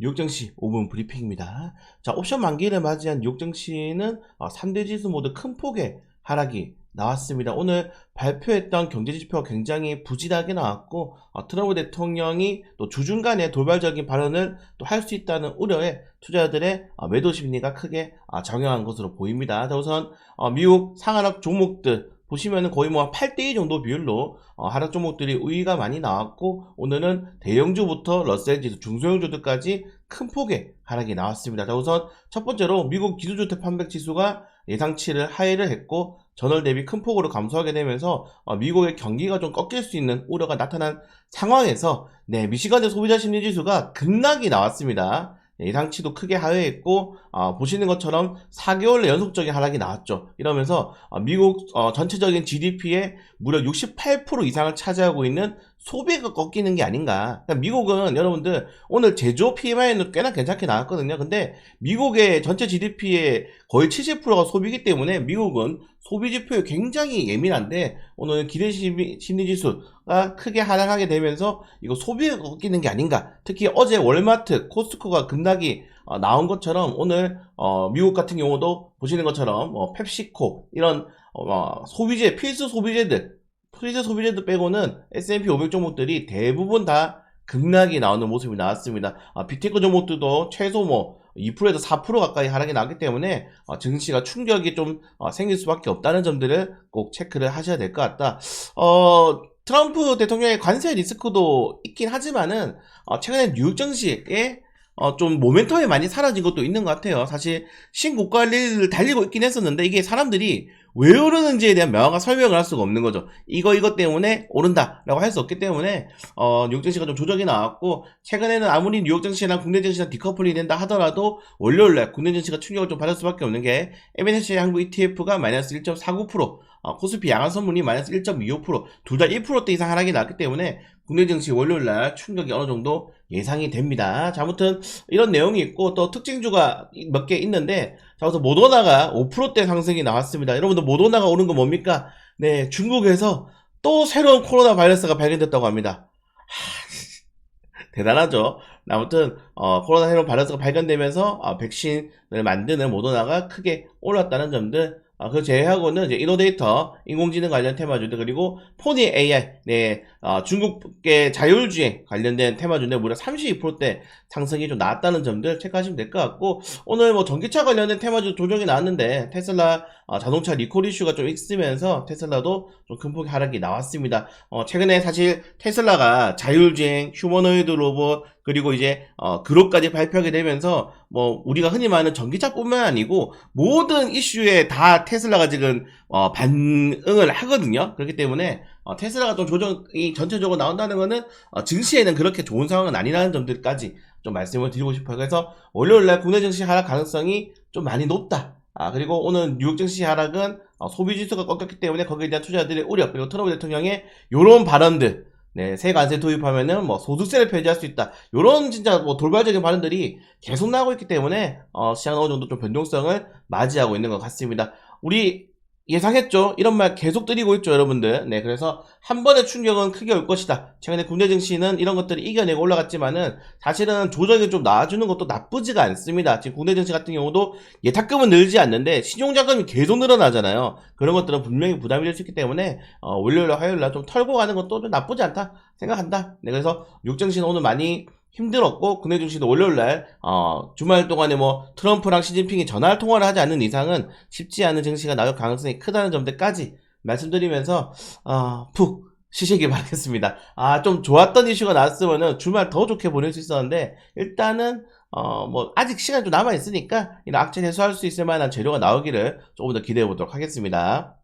뉴욕 증시 5분 브리핑입니다. 자, 옵션 만기를 맞이한 뉴욕 증시는 3대 지수 모두 큰 폭의 하락이 나왔습니다. 오늘 발표했던 경제 지표가 굉장히 부진하게 나왔고 어, 트럼프 대통령이 또 주중간에 돌발적인 발언을 또 할 수 있다는 우려에 투자자들의 어, 매도 심리가 크게 아, 작용한 것으로 보입니다. 자, 우선 어, 미국 상하락 종목들 보시면은 거의 뭐 8대2 정도 비율로 어, 하락 종목들이 우위가 많이 나왔고 오늘은 대형주부터 러셀 지수, 중소형주들까지 큰 폭의 하락이 나왔습니다. 자, 우선 첫 번째로 미국 기술주택 판매 지수가 예상치를 하회를 했고 전월 대비 큰 폭으로 감소하게 되면서 어, 미국의 경기가 좀 꺾일 수 있는 우려가 나타난 상황에서 네, 미시간의 소비자 심리 지수가 급락이 나왔습니다. 네, 예상치도 크게 하회했고 어, 보시는 것처럼 4개월 내 연속적인 하락이 나왔죠. 이러면서 어, 미국 어, 전체적인 GDP의 무려 68% 이상을 차지하고 있는 소비가 꺾이는 게 아닌가. 그러니까 미국은 여러분들 오늘 제조 PMI는 꽤나 괜찮게 나왔거든요. 근데 미국의 전체 GDP의 거의 70%가 소비이기 때문에 미국은 소비 지표에 굉장히 예민한데 오늘 기대 심리, 지수가 크게 하락하게 되면서 이거 소비가 꺾이는 게 아닌가. 특히 어제 월마트, 코스트코가 급락이 어, 나온 것처럼 오늘 어, 미국 같은 경우도 보시는 것처럼 어, 펩시코 이런 어, 소비재 필수 소비재들 필수 소비재들 빼고는 S&P 500 종목들이 대부분 다 급락이 나오는 모습이 나왔습니다. 아, 비테크 종목들도 최소 뭐 2%에서 4% 가까이 하락이 나기 때문에 어, 증시가 충격이 좀 어, 생길 수밖에 없다는 점들을 꼭 체크를 하셔야 될 것 같다. 어, 트럼프 대통령의 관세 리스크도 있긴 하지만은 어, 최근에 뉴욕 증시에 어, 좀 모멘텀이 많이 사라진 것도 있는 것 같아요. 사실 신고가를 달리고 있긴 했었는데 이게 사람들이 왜 오르는지에 대한 명확한 설명을 할 수가 없는 거죠. 이거 이것 때문에 오른다라고 할 수 없기 때문에 어, 뉴욕 증시가 좀 조정이 나왔고 최근에는 아무리 뉴욕 증시나 국내 증시나 디커플이 된다 하더라도 월요일 날 국내 증시가 충격을 좀 받을 수밖에 없는 게 MNC 한국 ETF가 마이너스 1.49% 어, 코스피 양한 선물이 마이너스 1.25%둘 다 1%대 이상 하락이 났기 때문에 국내 증시 월요일 날 충격이 어느 정도 예상이 됩니다. 자, 아무튼 이런 내용이 있고 또 특징주가 몇 개 있는데 자, 그래서 모더나가 5%대 상승이 나왔습니다. 여러분들 모더나가 오른 거 뭡니까? 네, 중국에서 또 새로운 코로나 바이러스가 발견됐다고 합니다. 하, 대단하죠. 아무튼 어, 코로나 새로운 바이러스가 발견되면서 어, 백신을 만드는 모더나가 크게 올랐다는 점들 아, 그 제외하고는 이제 이노데이터, 인공지능 관련 테마주들, 그리고 포니 AI, 네, 어, 중국의 자율주행 관련된 테마주인데 무려 32%대 상승이 좀 나왔다는 점들 체크하시면 될 것 같고, 오늘 뭐 전기차 관련된 테마주 조정이 나왔는데, 테슬라 어, 자동차 리콜 이슈가 좀 있으면서 테슬라도 좀 큰 폭의 하락이 나왔습니다. 어, 최근에 사실 테슬라가 자율주행, 휴머노이드 로봇, 그리고 이제 어, 그룹까지 발표하게 되면서 뭐 우리가 흔히 말하는 전기차뿐만 아니고 모든 이슈에 다 테슬라가 지금 어, 반응을 하거든요. 그렇기 때문에 어, 테슬라가 좀 조정이 전체적으로 나온다는 거는 어, 증시에는 그렇게 좋은 상황은 아니라는 점들까지 좀 말씀을 드리고 싶어요. 그래서 월요일 날 국내 증시 하락 가능성이 좀 많이 높다. 아, 그리고 오늘 뉴욕 증시 하락은 어, 소비 지수가 꺾였기 때문에 거기에 대한 투자자들의 우려, 그리고 트럼프 대통령의 요런 발언들, 네, 세 관세 도입하면은 뭐 소득세를 폐지할 수 있다. 요런 진짜 뭐 돌발적인 발언들이 계속 나오고 있기 때문에 어, 시장은 어느 정도 좀 변동성을 맞이하고 있는 것 같습니다. 우리 예상했죠. 이런 말 계속 드리고 있죠, 여러분들. 네, 그래서 한 번의 충격은 크게 올 것이다. 최근에 국내 증시는 이런 것들을 이겨내고 올라갔지만은 사실은 조정이 좀 나와주는 것도 나쁘지가 않습니다. 지금 국내 증시 같은 경우도 예탁금은 늘지 않는데 신용자금이 계속 늘어나잖아요. 그런 것들은 분명히 부담이 될 수 있기 때문에 어, 월요일, 화요일 날 좀 털고 가는 것도 좀 나쁘지 않다 생각한다. 네, 그래서 육증시는 오늘 많이 힘들었고 국내 증시도 월요일날 어, 주말 동안에 뭐 트럼프랑 시진핑이 전화 통화를 하지 않는 이상은 쉽지 않은 증시가 나올 가능성이 크다는 점들까지 말씀드리면서 어, 푹 쉬시길 바라겠습니다. 아 좀 좋았던 이슈가 나왔으면은 주말 더 좋게 보낼 수 있었는데 일단은 어 뭐 아직 시간이 좀 남아 있으니까 이런 악재 해소할 수 있을 만한 재료가 나오기를 조금 더 기대해 보도록 하겠습니다.